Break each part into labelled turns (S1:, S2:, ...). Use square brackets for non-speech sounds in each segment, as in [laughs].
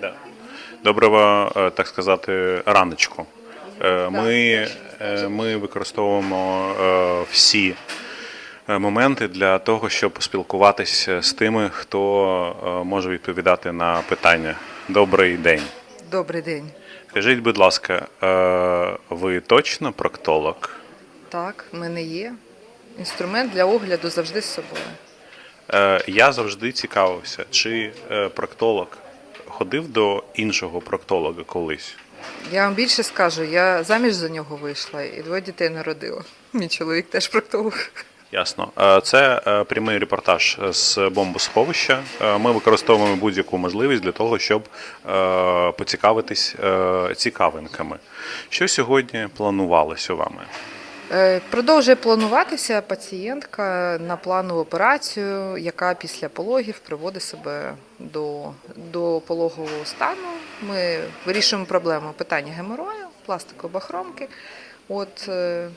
S1: Да. Доброго, е, так сказати, раночку. Е, Ми, е, ми використовуємо е, всі е, моменти для того, щоб поспілкуватися з тими, хто е, може відповідати на питання. Добрий день.
S2: Добрий день.
S1: Скажіть, будь ласка, е, ви точно проктолог?
S2: Так, в мене є. Інструмент для огляду завжди з собою.
S1: Е, Я завжди цікавився, чи е, проктолог ходив до іншого проктолога колись.
S2: Я вам більше скажу, я заміж за нього вийшла і двоє дітей народила. Мій чоловік теж проктолог.
S1: Ясно. Це е, прямий репортаж з бомбосховища. Е, Ми використовуємо будь-яку можливість для того, щоб е, поцікавитись цікавинками. Що сьогодні планувалося вами?
S2: Е, Продовжує плануватися пацієнтка на планову операцію, яка після пологів приводить себе до, до пологового стану. Ми вирішуємо проблему питання геморою, пластикової бахромки. От е,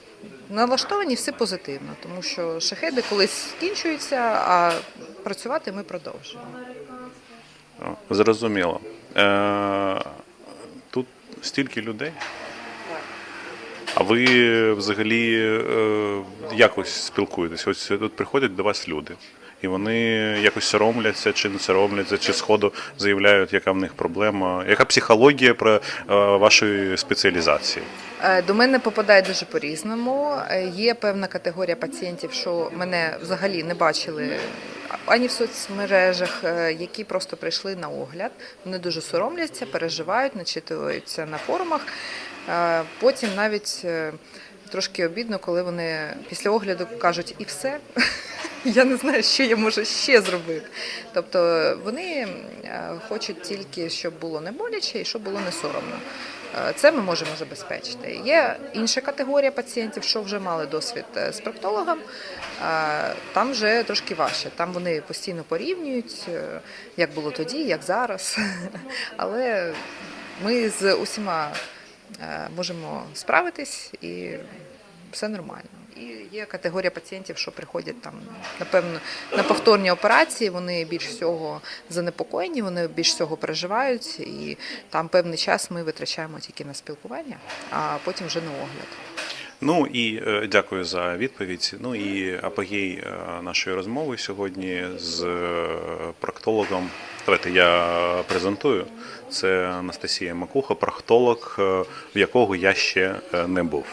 S2: налаштовані все позитивно, тому що шахеди колись скінчуються, а працювати ми продовжуємо.
S1: Зрозуміло. Е, Тут стільки людей. А ви взагалі е, якось спілкуєтесь? Ось тут приходять до вас люди, і вони якось соромляться, чи не соромляться, чи сходу заявляють, яка в них проблема, яка психологія про е, вашої спеціалізації?
S2: Е, До мене попадає дуже по-різному. Е, Є певна категорія пацієнтів, що мене взагалі не бачили ані в соцмережах, які просто прийшли на огляд. Вони дуже соромляться, переживають, начитуються на форумах. Потім навіть трошки обідно, коли вони після огляду кажуть і все. Я не знаю, що я можу ще зробити. Тобто вони е, хочуть тільки, щоб було не боляче і щоб було не соромно. Е, Це ми можемо забезпечити. Є інша категорія пацієнтів, що вже мали досвід е, з проктологом. Там вже трошки важче. Там вони постійно порівнюють, як було тоді, як зараз. [laughs] Але ми з усіма можемо справитись і все нормально. І є категорія пацієнтів, що приходять там, напевно, на повторні операції. Вони більш всього занепокоєні, вони більш всього переживають, і там певний час ми витрачаємо тільки на спілкування, а потім вже на огляд.
S1: Ну і е, дякую за відповідь. Ну і апогей е, нашої розмови сьогодні з е, проктологом. Давайте я презентую. Це Анастасія Макуха, проктолог, в якого я ще не був.